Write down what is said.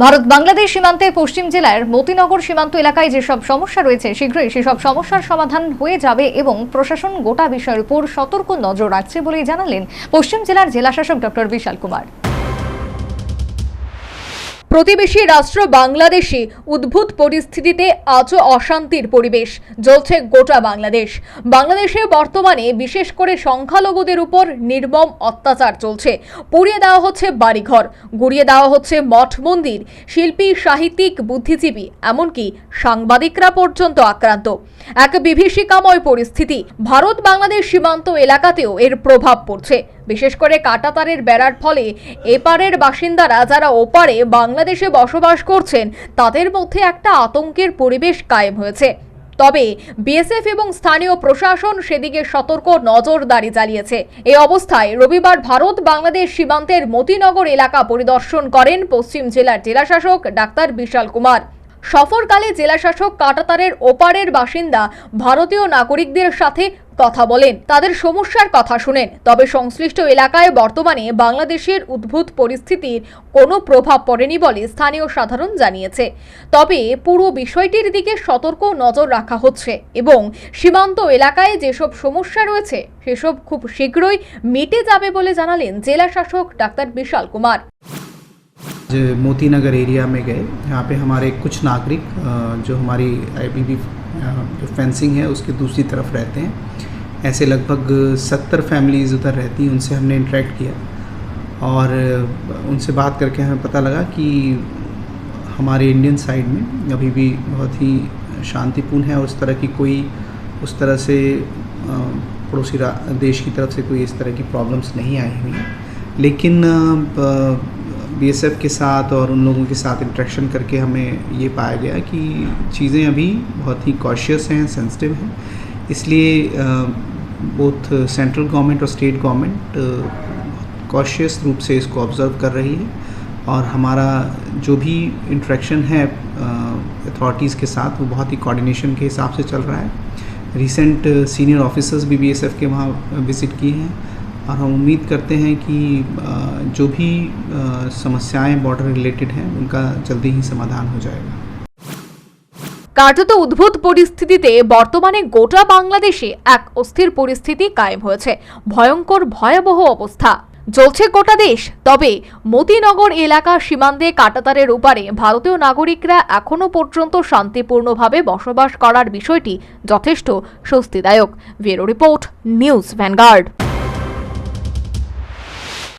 ভারত বাংলাদেশ সীমান্তে পশ্চিম জেলার মতিনগর সীমান্ত এলাকায় যেসব সমস্যা রয়েছে, শীঘ্রই সেসব সমস্যার সমাধান হয়ে যাবে এবং প্রশাসন গোটা বিষয়ের উপর সতর্ক নজর রাখছে বলেই জানালেন পশ্চিম জেলার জেলাশাসক ডক্টর বিশাল কুমার। প্রতিবেশী রাষ্ট্র বাংলাদেশে উদ্ভূত পরিস্থিতিতে আজও অশান্তির পরিবেশ। জ্বলছে গোটা বাংলাদেশ। বাংলাদেশে বর্তমানে বিশেষ করে সংখ্যালঘুদের উপর নির্মম অত্যাচার চলছে। পুড়িয়ে দেওয়া হচ্ছে বাড়িঘর, গুড়িয়ে দেওয়া হচ্ছে মঠ মন্দির, শিল্পী, সাহিত্যিক, বুদ্ধিজীবী, এমনকি সাংবাদিকরা পর্যন্ত আক্রান্ত। এক বিভীষিকাময় পরিস্থিতি। ভারত বাংলাদেশ সীমান্ত এলাকাতেও এর প্রভাব পড়ছে। বিশেষ করে কাটাতারের বেড়ার ফলে এপারের বাসিন্দারা যারা ওপারে বাংলাদেশে বসবাস করছেন, তাদের মধ্যে একটা আতঙ্কের পরিবেশ কায়েম হয়েছে। তবে বিএসএফ এবং স্থানীয় প্রশাসন সেদিকে সতর্ক নজরদারি চালিয়েছে। এই অবস্থায় রবিবার ভারত বাংলাদেশ সীমান্তের মতিনগর এলাকা পরিদর্শন করেন পশ্চিম জেলার জেলাশাসক ডাক্তার বিশাল কুমার। সফরকালে জেলাশাসক কাটাতারের ওপারের বাসিন্দা ভারতীয় নাগরিকদের সাথে কথা বলেন। তাদের সমস্যার কথা শুনেন। তবে সংশ্লিষ্ট এলাকায় বর্তমানে বাংলাদেশের উদ্ভূত পরিস্থিতির কোনো প্রভাব পড়েনি বলে স্থানীয় সাধারণ জানিয়েছে। তবে পুরো বিষয়টির দিকে সতর্ক নজর রাখা হচ্ছে এবং সীমান্ত এলাকায় যেসব সমস্যা রয়েছে, সেসব খুব শীঘ্রই মিটে যাবে বলে জানালেন জেলাশাসক ডাক্তার বিশাল কুমার। जो मोती नगर एरिया में गए। यहाँ पे हमारे कुछ नागरिक जो हमारी आई जो फेंसिंग है, उसके दूसरी तरफ़ रहते हैं। ऐसे लगभग सत्तर फैमिलीज़ उधर रहती हैं, उनसे हमने इंटरेक्ट किया। और उनसे बात करके हमें पता लगा कि हमारे इंडियन साइड में अभी भी बहुत ही शांतिपूर्ण है और उस तरह की कोई, उस तरह से पड़ोसी देश की तरफ़ से कोई इस तरह की प्रॉब्लम्स नहीं आई हुई हैं। लेकिन बीएसएफ के साथ और उन लोगों के साथ इंटरेक्शन करके हमें ये पाया गया कि चीज़ें अभी बहुत ही कॉशियस हैं सेंसिटिव हैं। इसलिए बोथ सेंट्रल गवर्नमेंट और स्टेट गवर्नमेंट कॉशियस रूप से इसको ऑब्ज़र्व कर रही है। और हमारा जो भी इंटरेक्शन है अथॉरिटीज़ के साथ, वो बहुत ही कोऑर्डिनेशन के हिसाब से चल रहा है। रिसेंट सीनियर ऑफिसर्स भी बीएसएफ के वहाँ विज़िट किए हैं। और हम उम्मीद करते हैं कि अ, जो भी अ, समस्याएं बॉर्डर रिलेटेड हैं उनका जल्दी ही समाधान हो जाएगा কার্যত উদ্ভূত পরিস্থিতিতে বর্তমানে গোটা বাংলাদেশে এক অস্থির পরিস্থিতি কায়েম হয়েছে ভয়ঙ্কর ভয়াবহ অবস্থা জ্বলছে গোটা দেশ তবে মতিনগর এলাকা সীমান্তে কাটাতারের উপারে ভারতীয় নাগরিকরা এখনও পর্যন্ত শান্তিপূর্ণভাবে বসবাস করার বিষয়টি যথেষ্ট স্বস্তিদায়ক ব্যুরো রিপোর্ট নিউজ ভ্যানগার্ড